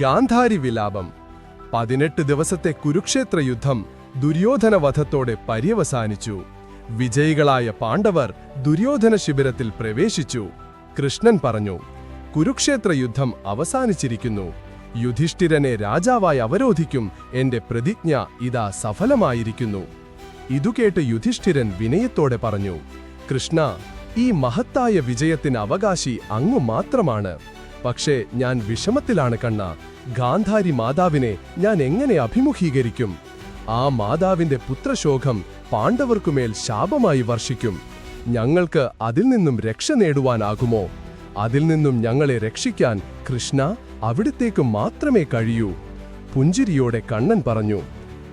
ഗാന്ധാരി വിലാപം. പതിനെട്ട് ദിവസത്തെ കുരുക്ഷേത്ര യുദ്ധം ദുര്യോധനവധത്തോടെ പര്യവസാനിച്ചു. വിജയികളായ പാണ്ഡവർ ദുര്യോധന ശിബിരത്തിൽ പ്രവേശിച്ചു. കൃഷ്ണൻ പറഞ്ഞു കുരുക്ഷേത്ര യുദ്ധം അവസാനിച്ചിരിക്കുന്നു. യുധിഷ്ഠിരനെ രാജാവായി അവരോധിക്കും എന്റെ പ്രതിജ്ഞ ഇതാ സഫലമായിരിക്കുന്നു ഇതുകേട്ട് യുധിഷ്ഠിരൻ വിനയത്തോടെ പറഞ്ഞു കൃഷ്ണ ഈ മഹത്തായ വിജയത്തിന് അവകാശി അങ്ങു മാത്രമാണ് പക്ഷേ ഞാൻ വിഷമത്തിലാണ് കണ്ണ. ഗാന്ധാരി മാതാവിനെ ഞാൻ എങ്ങനെ അഭിമുഖീകരിക്കും? ആ മാതാവിന്റെ പുത്രശോകം പാണ്ഡവർക്കുമേൽ ശാപമായി വർഷിക്കും. ഞങ്ങൾക്ക് അതിൽ നിന്നും രക്ഷ നേടുവാനാകുമോ? അതിൽ നിന്നും ഞങ്ങളെ രക്ഷിക്കാൻ കൃഷ്ണ അവിടത്തേക്ക് മാത്രമേ കഴിയൂ. പുഞ്ചിരിയോടെ കണ്ണൻ പറഞ്ഞു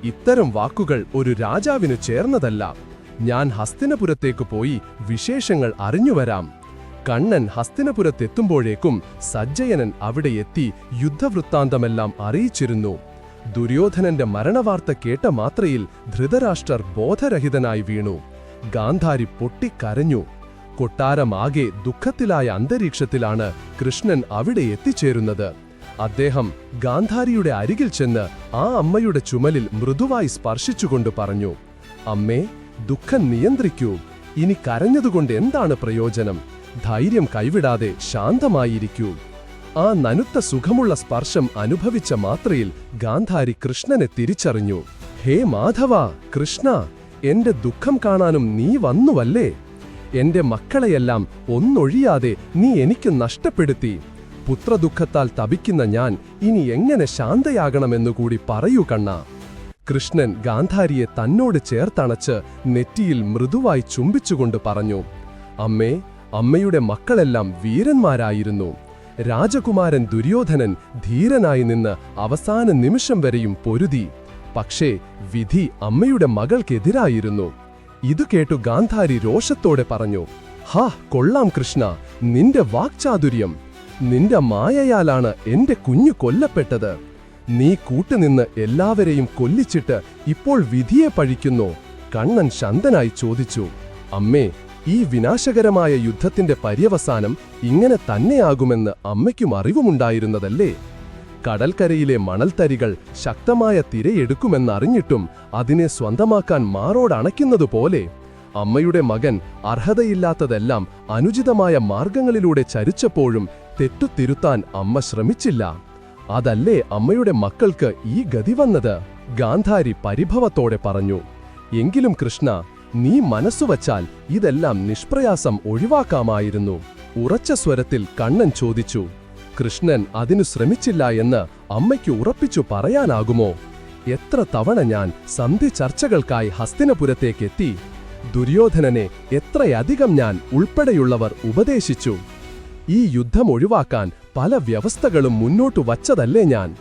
ഇത്തരം വാക്കുകൾ ഒരു രാജാവിനു ചേർന്നതല്ല. ഞാൻ ഹസ്തിനപുരത്തേക്ക് പോയി വിശേഷങ്ങൾ അറിഞ്ഞുവരാം. കണ്ണൻ ഹസ്തിനപുരത്തെത്തുമ്പോഴേക്കും സജ്ജയനൻ അവിടെ എത്തി യുദ്ധവൃത്താന്തമെല്ലാം അറിയിച്ചിരുന്നു. ദുര്യോധനന്റെ മരണവാർത്ത കേട്ട മാത്രയിൽ ധൃതരാഷ്ട്രർ ബോധരഹിതനായി വീണു. ഗാന്ധാരി പൊട്ടിക്കരഞ്ഞു. കൊട്ടാരമാകെ ദുഃഖത്തിലായ അന്തരീക്ഷത്തിലാണ് കൃഷ്ണൻ അവിടെ എത്തിച്ചേരുന്നത്. അദ്ദേഹം ഗാന്ധാരിയുടെ അരികിൽ ചെന്ന് ആ അമ്മയുടെ ചുമലിൽ മൃദുവായി സ്പർശിച്ചുകൊണ്ട് പറഞ്ഞു അമ്മേ ദുഃഖം നിയന്ത്രിക്കൂ. ഇനി കരഞ്ഞതുകൊണ്ട് എന്താണ് പ്രയോജനം? ധൈര്യം കൈവിടാതെ ശാന്തമായിരിക്കൂ. ആ നനുത്ത സുഖമുള്ള സ്പർശം അനുഭവിച്ച മാത്രയിൽ ഗാന്ധാരി കൃഷ്ണനെ തിരിച്ചറിഞ്ഞു. ഹേ മാധവ കൃഷ്ണ എന്റെ ദുഃഖം കാണാനും നീ വന്നുവല്ലേ? എന്റെ മക്കളെയെല്ലാം ഒന്നൊഴിയാതെ നീ എനിക്ക് നഷ്ടപ്പെടുത്തി. പുത്രദുഃഖത്താൽ തപിക്കുന്ന ഞാൻ ഇനി എങ്ങനെ ശാന്തയാകണമെന്നുകൂടി പറയൂ കണ്ണ. കൃഷ്ണൻ ഗാന്ധാരിയെ തന്നോട് ചേർത്തണച്ച് നെറ്റിയിൽ മൃദുവായി ചുംബിച്ചുകൊണ്ട് പറഞ്ഞു. അമ്മേ അമ്മയുടെ മക്കളെല്ലാം വീരന്മാരായിരുന്നു. രാജകുമാരൻ ദുര്യോധനൻ ധീരനായി നിന്ന് അവസാന നിമിഷം വരെയും പൊരുതി. പക്ഷേ വിധി അമ്മയുടെ മകൾക്കെതിരായിരുന്നു. ഇതു കേട്ടു ഗാന്ധാരി രോഷത്തോടെ പറഞ്ഞു ഹാ കൊള്ളാം കൃഷ്ണ നിന്റെ വാക്ചാതുര്യം. നിന്റെ മായയാലാണ് എന്റെ കുഞ്ഞു കൊല്ലപ്പെട്ടത്. നീ കൂട്ടുനിന്ന് എല്ലാവരെയും കൊല്ലിച്ചിട്ട് ഇപ്പോൾ വിധിയെ പഴിക്കുന്നു കണ്ണൻ ശന്തനായി ചോദിച്ചു. അമ്മേ ഈ വിനാശകരമായ യുദ്ധത്തിന്റെ പര്യവസാനം ഇങ്ങനെ തന്നെയാകുമെന്ന് അമ്മയ്ക്കും അറിവുമുണ്ടായിരുന്നതല്ലേ? കടൽക്കരയിലെ മണൽത്തരികൾ ശക്തമായ തിരയെടുക്കുമെന്നറിഞ്ഞിട്ടും അതിനെ സ്വന്തമാക്കാൻ മാറോടണയ്ക്കുന്നതുപോലെ അമ്മയുടെ മകൻ അർഹതയില്ലാത്തതെല്ലാം അനുചിതമായ മാർഗങ്ങളിലൂടെ ചരിച്ചപ്പോഴും തെറ്റുതിരുത്താൻ അമ്മ ശ്രമിച്ചില്ല. അതല്ലേ അമ്മയുടെ മക്കൾക്ക് ഈ ഗതി വന്നത്? ഗാന്ധാരി പരിഭവത്തോടെ പറഞ്ഞു. എങ്കിലും കൃഷ്ണ നീ മനസ്സുവച്ചാൽ ഇതെല്ലാം നിഷ്പ്രയാസം ഒഴിവാക്കാമായിരുന്നു. ഉറച്ച സ്വരത്തിൽ കണ്ണൻ ചോദിച്ചു കൃഷ്ണൻ അതിനു ശ്രമിച്ചില്ല എന്ന് അമ്മയ്ക്ക് ഉറപ്പിച്ചു പറയാനാകുമോ? എത്ര തവണ ഞാൻ സന്ധി ചർച്ചകൾക്കായി ഹസ്തിനപുരത്തേക്കെത്തി? ദുര്യോധനനെ എത്രയധികം ഞാൻ ഉൾപ്പെടെയുള്ളവർ ഉപദേശിച്ചു? ഈ യുദ്ധം ഒഴിവാക്കാൻ പല വ്യവസ്ഥകളും മുന്നോട്ടു വച്ചതല്ലേ ഞാൻ?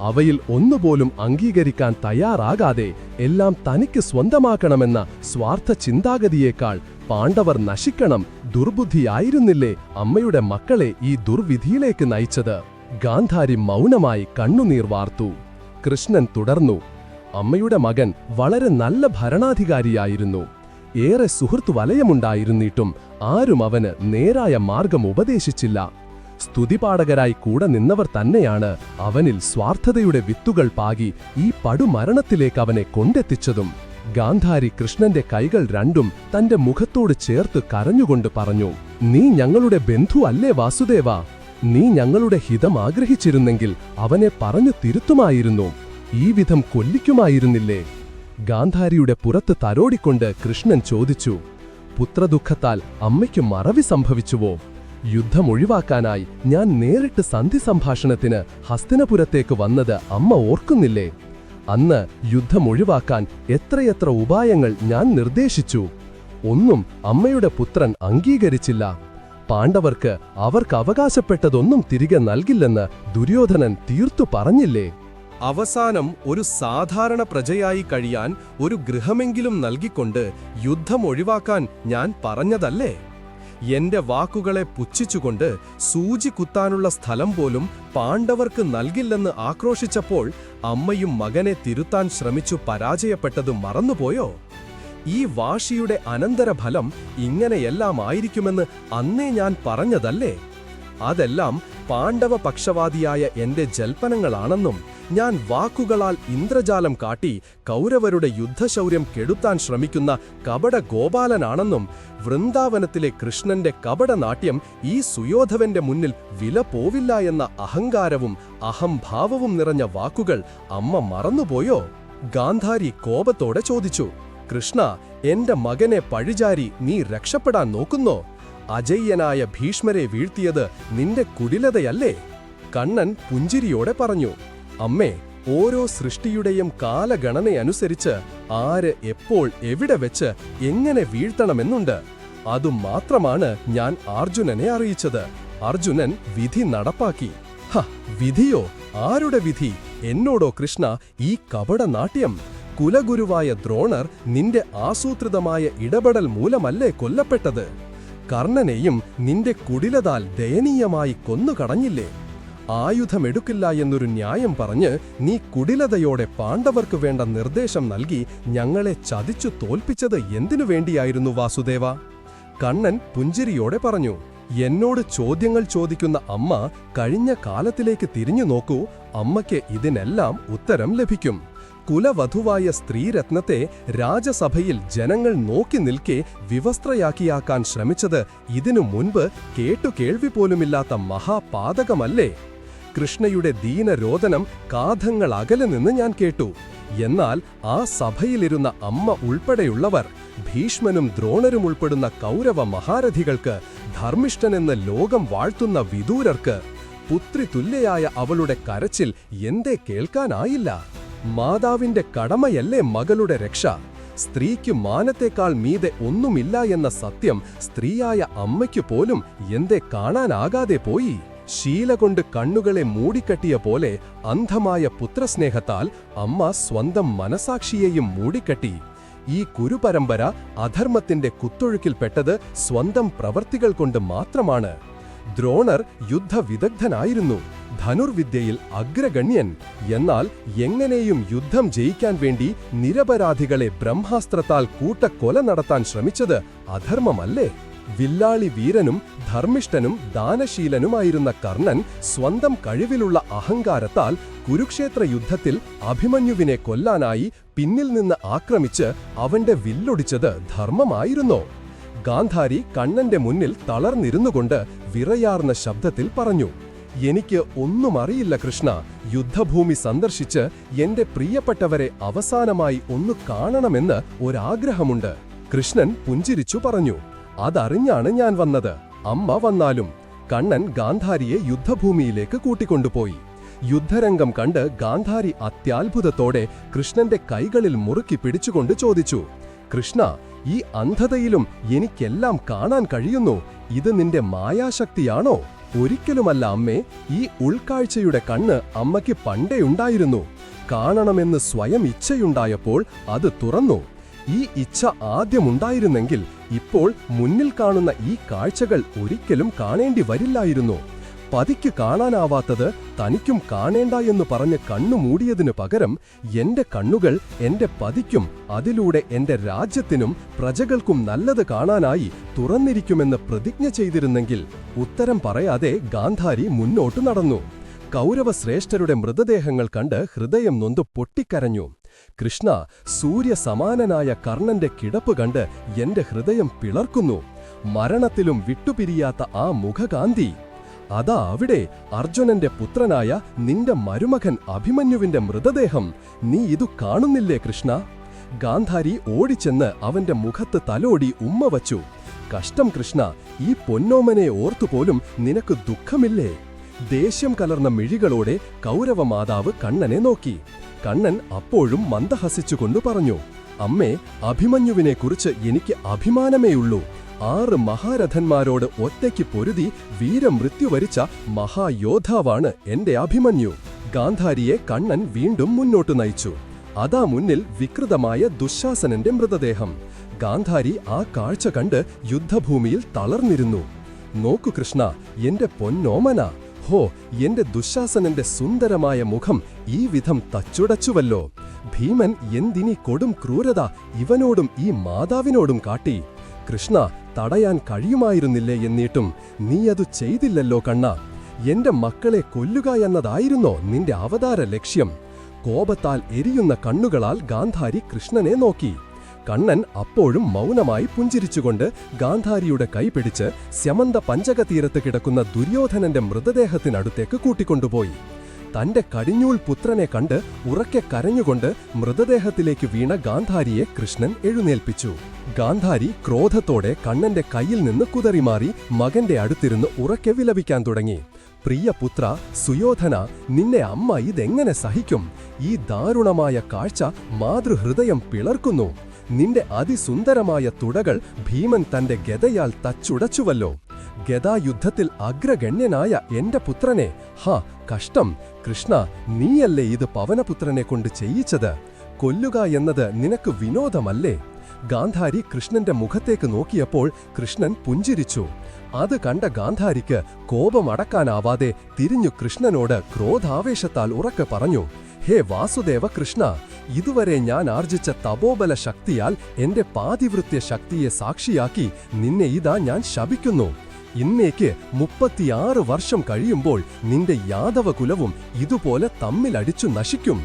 അവയിൽ ഒന്നുപോലും അംഗീകരിക്കാൻ തയ്യാറാകാതെ എല്ലാം തനിക്ക് സ്വന്തമാക്കണമെന്ന സ്വാർത്ഥ ചിന്താഗതിയേക്കാൾ പാണ്ഡവർ നശിക്കണം ദുർബുദ്ധിയായിരുന്നില്ലേ അമ്മയുടെ മക്കളെ ഈ ദുർവിധിയിലേക്ക് നയിച്ചത്? ഗാന്ധാരി മൗനമായി കണ്ണുനീർ വാർത്തു. കൃഷ്ണൻ തുടർന്നു അമ്മയുടെ മകൻ വളരെ നല്ല ഭരണാധികാരിയായിരുന്നു. ഏറെ സുഹൃത്തു വലയമുണ്ടായിരുന്നിട്ടും ആരും അവന് നേരായ മാർഗം ഉപദേശിച്ചില്ല. സ്തുതിപാഠകരായി കൂടെ നിന്നവർ തന്നെയാണ് അവനിൽ സ്വാർത്ഥതയുടെ വിത്തുകൾ പാകി ഈ പടുമരണത്തിലേക്ക് അവനെ കൊണ്ടെത്തിച്ചതും. ഗാന്ധാരി കൃഷ്ണന്റെ കൈകൾ രണ്ടും തന്റെ മുഖത്തോട് ചേർത്ത് കരഞ്ഞുകൊണ്ട് പറഞ്ഞു നീ ഞങ്ങളുടെ ബന്ധു അല്ലേ വാസുദേവ? നീ ഞങ്ങളുടെ ഹിതം ആഗ്രഹിച്ചിരുന്നെങ്കിൽ അവനെ പറഞ്ഞു തിരുത്തുമായിരുന്നു. ഈ വിധം കൊല്ലിക്കുമായിരുന്നില്ലേ? ഗാന്ധാരിയുടെ പുറത്ത് തരോടിക്കൊണ്ട് കൃഷ്ണൻ ചോദിച്ചു പുത്രദുഃഖത്താൽ അമ്മയ്ക്ക് മറവി സംഭവിച്ചുവോ? യുദ്ധം ഒഴിവാക്കാനായി ഞാൻ നേരിട്ട് സന്ധി സംഭാഷണത്തിന് ഹസ്തിനപുരത്തേക്ക് വന്നത് അമ്മ ഓർക്കുന്നില്ലേ? അന്ന് യുദ്ധം ഒഴിവാക്കാൻ എത്രയെത്ര ഉപായങ്ങൾ ഞാൻ നിർദ്ദേശിച്ചു. ഒന്നും അമ്മയുടെ പുത്രൻ അംഗീകരിച്ചില്ല. പാണ്ഡവർക്ക് അവർക്ക് അവകാശപ്പെട്ടതൊന്നും തിരികെ നൽകില്ലെന്ന് ദുര്യോധനൻ തീർത്തു പറഞ്ഞില്ലേ? അവസാനം ഒരു സാധാരണ പ്രജയായി കഴിയാൻ ഒരു ഗൃഹമെങ്കിലും നൽകിക്കൊണ്ട് യുദ്ധം ഒഴിവാക്കാൻ ഞാൻ പറഞ്ഞതല്ലേ? എന്റെ വാക്കുകളെ പുച്ഛിച്ചുകൊണ്ട് സൂചി കുത്താനുള്ള സ്ഥലം പോലും പാണ്ഡവർക്ക് നൽകില്ലെന്ന് ആക്രോശിച്ചപ്പോൾ അമ്മയും മകനെ തിരുത്താൻ ശ്രമിച്ചു പരാജയപ്പെട്ടത് മറന്നുപോയോ? ഈ വാശിയുടെ അനന്തരഫലം ഇങ്ങനെയെല്ലാം ആയിരിക്കുമെന്ന് അന്നേ ഞാൻ പറഞ്ഞതല്ലേ? അതെല്ലാം പാണ്ഡവ പക്ഷവാദിയായ എന്റെ ജൽപ്പനങ്ങളാണെന്നും ഞാൻ വാക്കുകളാൽ ഇന്ദ്രജാലം കാട്ടി കൗരവരുടെ യുദ്ധശൗര്യം കെടുത്താൻ ശ്രമിക്കുന്ന കപട ഗോപാലനാണെന്നും വൃന്ദാവനത്തിലെ കൃഷ്ണന്റെ കപടനാട്യം ഈ സുയോധവന്റെ മുന്നിൽ വില പോവില്ല എന്ന അഹങ്കാരവും അഹംഭാവവും നിറഞ്ഞ വാക്കുകൾ അമ്മ മറന്നുപോയോ? ഗാന്ധാരി കോപത്തോടെ ചോദിച്ചു. കൃഷ്ണ എന്റെ മകനെ പഴിചാരി നീ രക്ഷപ്പെടാൻ നോക്കുന്നോ? അജയ്യനായ ഭീഷ്മരെ വീഴ്ത്തിയത് നിന്റെ കുടിലതയല്ലേ? കണ്ണൻ പുഞ്ചിരിയോടെ പറഞ്ഞു. അമ്മേ ഓരോ സൃഷ്ടിയുടെയും കാലഗണനയനുസരിച്ച് ആര് എപ്പോൾ എവിടെ വെച്ച് എങ്ങനെ വീഴ്ത്തണമെന്നുണ്ട്. അതുമാത്രമാണ് ഞാൻ അർജുനനെ അറിയിച്ചത്. അർജുനൻ വിധി നടപ്പാക്കി. ഹ വിധിയോ? ആരുടെ വിധി? എന്നോടോ കൃഷ്ണ ഈ കപടനാട്യം. കുലഗുരുവായ ദ്രോണർ നിന്റെ ആസൂത്രിതമായ ഇടപെടൽ മൂലമല്ലേ കൊല്ലപ്പെട്ടത്? കർണനെയും നിന്റെ കുടിലതാൽ ദയനീയമായി കൊന്നുകടഞ്ഞില്ലേ ആയുധമെടുക്കില്ല എന്നൊരു ന്യായം പറഞ്ഞ് നീ കുടിലതയോടെ പാണ്ഡവർക്ക് വേണ്ട നിർദ്ദേശം നൽകി ഞങ്ങളെ ചതിച്ചു തോൽപ്പിച്ചത് എന്തിനു വേണ്ടിയായിരുന്നു വാസുദേവ? കണ്ണൻ പുഞ്ചിരിയോടെ പറഞ്ഞു എന്നോട് ചോദ്യങ്ങൾ ചോദിക്കുന്ന അമ്മ കഴിഞ്ഞ കാലത്തിലേക്ക് തിരിഞ്ഞു നോക്കൂ അമ്മയ്ക്ക് ഇതിനെല്ലാം ഉത്തരം ലഭിക്കും. കുലവധുവായ സ്ത്രീരത്നത്തെ രാജസഭയിൽ ജനങ്ങൾ നോക്കി നിൽക്കെ വിവസ്ത്രയാക്കിയാക്കാൻ ശ്രമിച്ചത് ഇതിനു മുൻപ് കേട്ടുകേൾവി പോലുമില്ലാത്ത മഹാപാതകമല്ലേ? കൃഷ്ണയുടെ ദീനരോദനം കാഥങ്ങൾ അകലെ നിന്ന് ഞാൻ കേട്ടു. എന്നാൽ ആ സഭയിലിരുന്ന അമ്മ ഉൾപ്പെടെയുള്ളവർ ഭീഷ്മനും ദ്രോണരും ഉൾപ്പെടുന്ന കൗരവ മഹാരഥികൾക്ക് ധർമ്മിഷ്ഠനെന്ന് ലോകം വാഴ്ത്തുന്ന വിദൂരർക്ക് പുത്രി തുല്യയായ അവളുടെ കരച്ചിൽ എന്തേ കേൾക്കാനായില്ല. മാതാവിന്റെ കടമയല്ലേ മകളുടെ രക്ഷ? സ്ത്രീക്ക് മാനത്തേക്കാൾ മീതെ ഒന്നുമില്ല എന്ന സത്യം സ്ത്രീയായ അമ്മയ്ക്കു പോലും എന്തേ കാണാനാകാതെ പോയി? ശീല കൊണ്ട് കണ്ണുകളെ മൂടിക്കട്ടിയ പോലെ അന്ധമായ പുത്രസ്നേഹത്താൽ അമ്മ സ്വന്തം മനസാക്ഷിയെയും മൂടിക്കട്ടി. ഈ കുരുപരമ്പര അധർമ്മത്തിന്റെ കുത്തൊഴുക്കിൽപ്പെട്ടത് സ്വന്തം പ്രവർത്തികൾ കൊണ്ട് മാത്രമാണ്. ദ്രോണർ യുദ്ധവിദഗ്ധനായിരുന്നു. ധനുർവിദ്യയിൽ അഗ്രഗണ്യൻ. എന്നാൽ എങ്ങനെയും യുദ്ധം ജയിക്കാൻ വേണ്ടി നിരപരാധികളെ ബ്രഹ്മാസ്ത്രത്താൽ കൂട്ടക്കൊല നടത്താൻ ശ്രമിച്ചത് അധർമ്മമല്ലേ? വില്ലാളി വീരനും ധർമ്മിഷ്ഠനും ദാനശീലനുമായിരുന്ന കർണൻ സ്വന്തം കഴിവിലുള്ള അഹങ്കാരത്താൽ കുരുക്ഷേത്ര യുദ്ധത്തിൽ അഭിമന്യുവിനെ കൊല്ലാനായി പിന്നിൽ നിന്ന് ആക്രമിച്ച് അവന്റെ വില്ലൊടിച്ചത് ധർമ്മമായിരുന്നോ. ഗാന്ധാരി കണ്ണന്റെ മുന്നിൽ തളർന്നിരുന്നുകൊണ്ട് വിറയാർന്ന ശബ്ദത്തിൽ പറഞ്ഞു എനിക്ക് ഒന്നും അറിയില്ല കൃഷ്ണ യുദ്ധഭൂമി സന്ദർശിച്ച് എന്റെ പ്രിയപ്പെട്ടവരെ അവസാനമായി ഒന്ന് കാണണമെന്ന് ഒരാഗ്രഹമുണ്ട് കൃഷ്ണൻ പുഞ്ചിരിച്ചു പറഞ്ഞു. അതറിഞ്ഞാണ് ഞാൻ വന്നത്. അമ്മ വന്നാലും കണ്ണൻ ഗാന്ധാരിയെ യുദ്ധഭൂമിയിലേക്ക് കൂട്ടിക്കൊണ്ടുപോയി. യുദ്ധരംഗം കണ്ട് ഗാന്ധാരി അത്യാത്ഭുതത്തോടെ കൃഷ്ണന്റെ കൈകളിൽ മുറുക്കി പിടിച്ചുകൊണ്ട് ചോദിച്ചു കൃഷ്ണ ഈ അന്ധതയിലും എനിക്കെല്ലാം കാണാൻ കഴിയുന്നു. ഇത് നിന്റെ മായാശക്തിയാണോ? ഒരിക്കലുമല്ല അമ്മേ ഈ ഉൾക്കാഴ്ചയുടെ കണ്ണ് അമ്മയ്ക്ക് പണ്ടേ ഉണ്ടായിരുന്നു. കാണണമെന്ന് സ്വയം ഇച്ഛയുണ്ടായപ്പോൾ അത് തുറന്നു. ഈ ഇച്ഛ ആദ്യമുണ്ടായിരുന്നെങ്കിൽ ഇപ്പോൾ മുന്നിൽ കാണുന്ന ഈ കാഴ്ചകൾ ഒരിക്കലും കാണേണ്ടി വരില്ലായിരുന്നു. പതിക്ക് കാണാനാവാത്തത് തനിക്കും കാണേണ്ട എന്ന് പറഞ്ഞ് കണ്ണു മൂടിയതിനു പകരം എന്റെ കണ്ണുകൾ എന്റെ പതിക്കും അതിലൂടെ എന്റെ രാജ്യത്തിനും പ്രജകൾക്കും നല്ലത് കാണാനായി തുറന്നിരിക്കുമെന്ന് പ്രതിജ്ഞ ചെയ്തിരുന്നെങ്കിൽ ഉത്തരം പറയാതെ ഗാന്ധാരി മുന്നോട്ടു നടന്നു. കൗരവശ്രേഷ്ഠരുടെ മൃതദേഹങ്ങൾ കണ്ട് ഹൃദയം നൊന്തു പൊട്ടിക്കരഞ്ഞു. കൃഷ്ണ സൂര്യസമാനനായ കർണന്റെ കിടപ്പ് കണ്ട് എന്റെ ഹൃദയം പിളർക്കുന്നു. മരണത്തിലും വിട്ടുപിരിയാത്ത ആ മുഖകാന്തി. അതാ അവിടെ അർജുനന്റെ പുത്രനായ നിന്റെ മരുമകൻ അഭിമന്യുവിന്റെ മൃതദേഹം. നീ ഇതു കാണുന്നില്ലേ കൃഷ്ണ? ഗാന്ധാരി ഓടിച്ചെന്ന് അവന്റെ മുഖത്ത് തലോടി ഉമ്മ വച്ചു. കഷ്ടം കൃഷ്ണ ഈ പൊന്നോമനെ ഓർത്തുപോലും നിനക്ക് ദുഃഖമില്ലേ? ദേഷ്യം കലർന്ന മിഴികളോടെ കൗരവമാതാവ് കണ്ണനെ നോക്കി. കണ്ണൻ അപ്പോഴും മന്ദഹസിച്ചുകൊണ്ടു പറഞ്ഞു അമ്മേ അഭിമന്യുവിനെക്കുറിച്ച് എനിക്ക് അഭിമാനമേയുള്ളൂ. ആറ് മഹാരഥന്മാരോട് ഒറ്റയ്ക്ക് പൊരുതി വീരമൃത്യു വരിച്ച മഹായോദ്ധാവാണ് എന്റെ അഭിമന്യു. ഗാന്ധാരിയെ കണ്ണൻ വീണ്ടും മുന്നോട്ടു നയിച്ചു. അതാ മുന്നിൽ വികൃതമായ ദുശാസനന്റെ മൃതദേഹം. ഗാന്ധാരി ആ കാഴ്ച കണ്ട് യുദ്ധഭൂമിയിൽ തളർന്നിരുന്നു. നോക്കു കൃഷ്ണ എന്റെ പൊന്നോമന ഹോ എന്റെ ദുശാസനന്റെ സുന്ദരമായ മുഖം ഈ വിധം തച്ചുടച്ചുവല്ലോ. ഭീമൻ എന്തിനി കൊടും ക്രൂരത ഇവനോടും ഈ മാതാവിനോടും കാട്ടി. കൃഷ്ണ തടയാൻ കഴിയുമായിരുന്നില്ലേ എന്നിട്ടും നീ അതു ചെയ്തില്ലല്ലോ കണ്ണ. എന്റെ മക്കളെ കൊല്ലുക എന്നതായിരുന്നോ നിന്റെ അവതാര ലക്ഷ്യം? കോപത്താൽ എരിയുന്ന കണ്ണുകളാൽ ഗാന്ധാരി കൃഷ്ണനെ നോക്കി. കണ്ണൻ അപ്പോഴും മൗനമായി പുഞ്ചിരിച്ചുകൊണ്ട് ഗാന്ധാരിയുടെ കൈപിടിച്ച് സ്യമന്ത പഞ്ചകതീരത്ത് കിടക്കുന്ന ദുര്യോധനന്റെ മൃതദേഹത്തിനടുത്തേക്ക് കൂട്ടിക്കൊണ്ടുപോയി. തന്റെ കടിഞ്ഞൂൽ പുത്രനെ കണ്ട് ഉറക്കെ കരഞ്ഞുകൊണ്ട് മൃതദേഹത്തിലേക്ക് വീണ ഗാന്ധാരിയെ കൃഷ്ണൻ എഴുന്നേൽപ്പിച്ചു. ഗാന്ധാരി ക്രോധത്തോടെ കണ്ണന്റെ കയ്യിൽ നിന്ന് കുതറിമാറി മകന്റെ അടുത്തിരുന്ന് ഉറക്കെ വിലപിക്കാൻ തുടങ്ങി. പ്രിയ പുത്ര സുയോധന നിന്നെ അമ്മ ഇതെങ്ങനെ സഹിക്കും? ഈ ദാരുണമായ കാഴ്ച മാതൃഹൃദയം പിളർക്കുന്നു. നിന്റെ അതിസുന്ദരമായ തുടകൾ ഭീമൻ തന്റെ ഗതയാൽ തച്ചുടച്ചുവല്ലോ. ഗതായുദ്ധത്തിൽ അഗ്രഗണ്യനായ എന്റെ പുത്രനെ ഹ കഷ്ടം. കൃഷ്ണ നീയല്ലേ ഇത് പവനപുത്രനെ കൊണ്ട് ചെയ്യിച്ചത്? കൊല്ലുക എന്നത് നിനക്ക് വിനോദമല്ലേ? ഗാന്ധാരി കൃഷ്ണന്റെ മുഖത്തേക്ക് നോക്കിയപ്പോൾ കൃഷ്ണൻ പുഞ്ചിരിച്ചു. അത് കണ്ട ഗാന്ധാരിക്ക് കോപമടക്കാനാവാതെ തിരിഞ്ഞു കൃഷ്ണനോട് ക്രോധാവേശത്താൽ ഉറക്കെ പറഞ്ഞു ഹേ വാസുദേവ കൃഷ്ണ ഇതുവരെ ഞാൻ ആർജിച്ച തപോബല ശക്തിയാൽ എന്റെ പാതിവൃത്യ ശക്തിയെ സാക്ഷിയാക്കി നിന്നെ ഇതാ ഞാൻ ശപിക്കുന്നു. ഇന്നേക്ക് മുപ്പത്തിയാറ് വർഷം കഴിയുമ്പോൾ നിന്റെ യാദവ കുലവും ഇതുപോലെ തമ്മിലടിച്ചു നശിക്കും.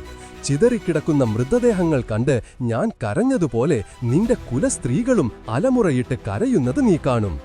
ചിതറിക്കിടക്കുന്ന മൃതദേഹങ്ങൾ കണ്ട് ഞാൻ കരഞ്ഞതുപോലെ നിന്റെ കുലസ്ത്രീകളും അലമുറയിട്ട് കരയുന്നത് നീ കാണും.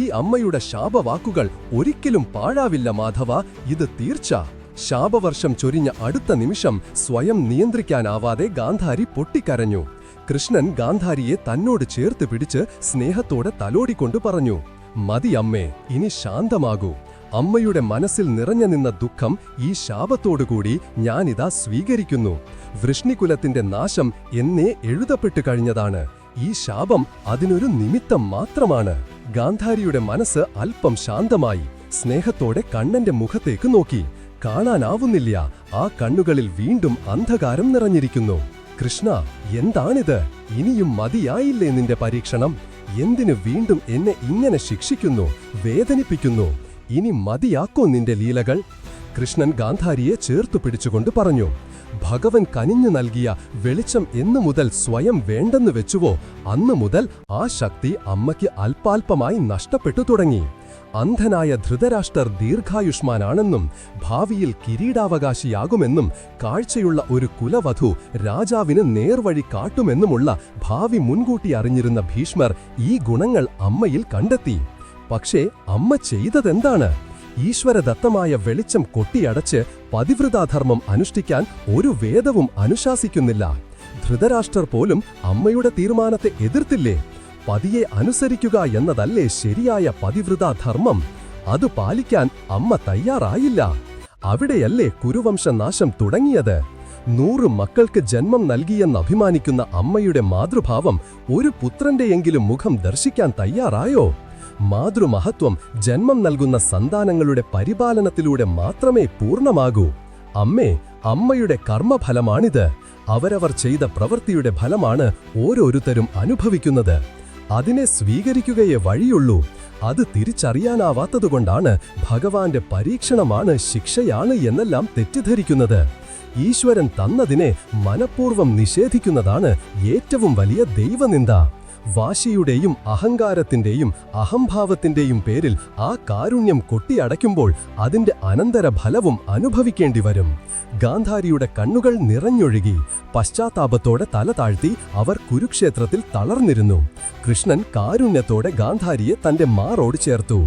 ഈ അമ്മയുടെ ശാപവാക്കുകൾ ഒരിക്കലും പാഴാവില്ല മാധവ ഇത് തീർച്ച. ശാപവർഷം ചൊരിഞ്ഞ അടുത്ത നിമിഷം സ്വയം നിയന്ത്രിക്കാനാവാതെ ഗാന്ധാരി പൊട്ടിക്കരഞ്ഞു. കൃഷ്ണൻ ഗാന്ധാരിയെ തന്നോട് ചേർത്ത് പിടിച്ച് സ്നേഹത്തോടെ തലോടിക്കൊണ്ട് പറഞ്ഞു മതി അമ്മേ ഇനി ശാന്തമാകൂ. അമ്മയുടെ മനസ്സിൽ നിറഞ്ഞു നിന്ന ദുഃഖം ഈ ശാപത്തോടുകൂടി ഞാനിതാ സ്വീകരിക്കുന്നു. വൃഷ്ണികുലത്തിന്റെ നാശം എന്നേ എഴുതപ്പെട്ടു കഴിഞ്ഞതാണ്. ഈ ശാപം അതിനൊരു നിമിത്തം മാത്രമാണ്. ഗാന്ധാരിയുടെ മനസ്സ് അല്പം ശാന്തമായി. സ്നേഹത്തോടെ കണ്ണന്റെ മുഖത്തേക്ക് നോക്കി. കാണാനാവുന്നില്ല. ആ കണ്ണുകളിൽ വീണ്ടും അന്ധകാരം നിറഞ്ഞിരിക്കുന്നു. കൃഷ്ണ എന്താണിത്? ഇനിയും മതിയായില്ലേ നിന്റെ പരീക്ഷണം? എന്തിനു വീണ്ടും എന്നെ ഇങ്ങനെ ശിക്ഷിക്കുന്നു വേദനിപ്പിക്കുന്നു? ഇനി മതിയാക്കോ നിന്റെ ലീലകൾ? കൃഷ്ണൻ ഗാന്ധാരിയെ ചേർത്തു പിടിച്ചുകൊണ്ട് പറഞ്ഞു ഭഗവൻ കനിഞ്ഞു നൽകിയ വെളിച്ചം എന്നു മുതൽ സ്വയം വേണ്ടെന്ന് വെച്ചുവോ? അന്നു മുതൽ ആ ശക്തി അമ്മയ്ക്ക് അല്പാൽപമായി നഷ്ടപ്പെട്ടു തുടങ്ങി. അന്ധനായ ധൃതരാഷ്ട്രർ ദീർഘായുഷ്മാനാണെന്നും ഭാവിയിൽ കിരീടാവകാശിയാകുമെന്നും കാഴ്ചയുള്ള ഒരു കുലവധു രാജാവിന് നേർവഴി കാട്ടുമെന്നുമുള്ള ഭാവി മുൻകൂട്ടി അറിഞ്ഞിരുന്ന ഭീഷ്മർ ഈ ഗുണങ്ങൾ അമ്മയിൽ കണ്ടെത്തി. പക്ഷേ അമ്മ ചെയ്തതെന്താണ്? ഈശ്വരദത്തമായ വെളിച്ചം കൊട്ടിയടച്ച് പതിവ്രതാധർമ്മം അനുഷ്ഠിക്കാൻ ഒരു വേദവും അനുശാസിക്കുന്നില്ല. ധൃതരാഷ്ട്രർ പോലും അമ്മയുടെ തീരുമാനത്തെ എതിർത്തില്ലേ? പതിയെ അനുസരിക്കുക എന്നതല്ലേ ശരിയായ പതിവ്രതാധർമ്മം അത് പാലിക്കാൻ അമ്മ തയ്യാറായില്ല. അവിടെയല്ലേ കുരുവംശനാശം തുടങ്ങിയത്? നൂറ് മക്കൾക്ക് ജന്മം നൽകിയെന്ന് അഭിമാനിക്കുന്ന അമ്മയുടെ മാതൃഭാവം ഒരു പുത്രന്റെയെങ്കിലും മുഖം ദർശിക്കാൻ തയ്യാറായോ? മാതൃമഹത്വം ജന്മം നൽകുന്ന സന്താനങ്ങളുടെ പരിപാലനത്തിലൂടെ മാത്രമേ പൂർണമാകൂ. അമ്മേ അമ്മയുടെ കർമ്മഫലമാണിത്. അവരവർ ചെയ്ത പ്രവൃത്തിയുടെ ഫലമാണ് ഓരോരുത്തരും അനുഭവിക്കുന്നത്. അതിനെ സ്വീകരിക്കുകയേ വഴിയുള്ളൂ. അത് തിരിച്ചറിയാനാവാത്തതുകൊണ്ടാണ് ഭഗവാന്റെ പരീക്ഷണമാണ് ശിക്ഷയാണ് എന്നെല്ലാം തെറ്റിദ്ധരിക്കുന്നത്. ഈശ്വരൻ തന്നതിനെ മനഃപൂർവം നിഷേധിക്കുന്നതാണ് ഏറ്റവും വലിയ ദൈവനിന്ദ. വാശിയുടെയും അഹങ്കാരത്തിന്റെയും അഹംഭാവത്തിന്റെയും പേരിൽ ആ കാരുണ്യം കൊട്ടിയടയ്ക്കുമ്പോൾ അതിന്റെ അനന്തരഫലവും അനുഭവിക്കേണ്ടി വരും ഗാന്ധാരിയുടെ കണ്ണുകൾ നിറഞ്ഞൊഴുകി പശ്ചാത്താപത്തോടെ തല താഴ്ത്തി അവർ കുരുക്ഷേത്രത്തിൽ തളർന്നിരുന്നു. കൃഷ്ണൻ കാരുണ്യത്തോടെ ഗാന്ധാരിയെ തന്റെ മാറോട് ചേർത്തു.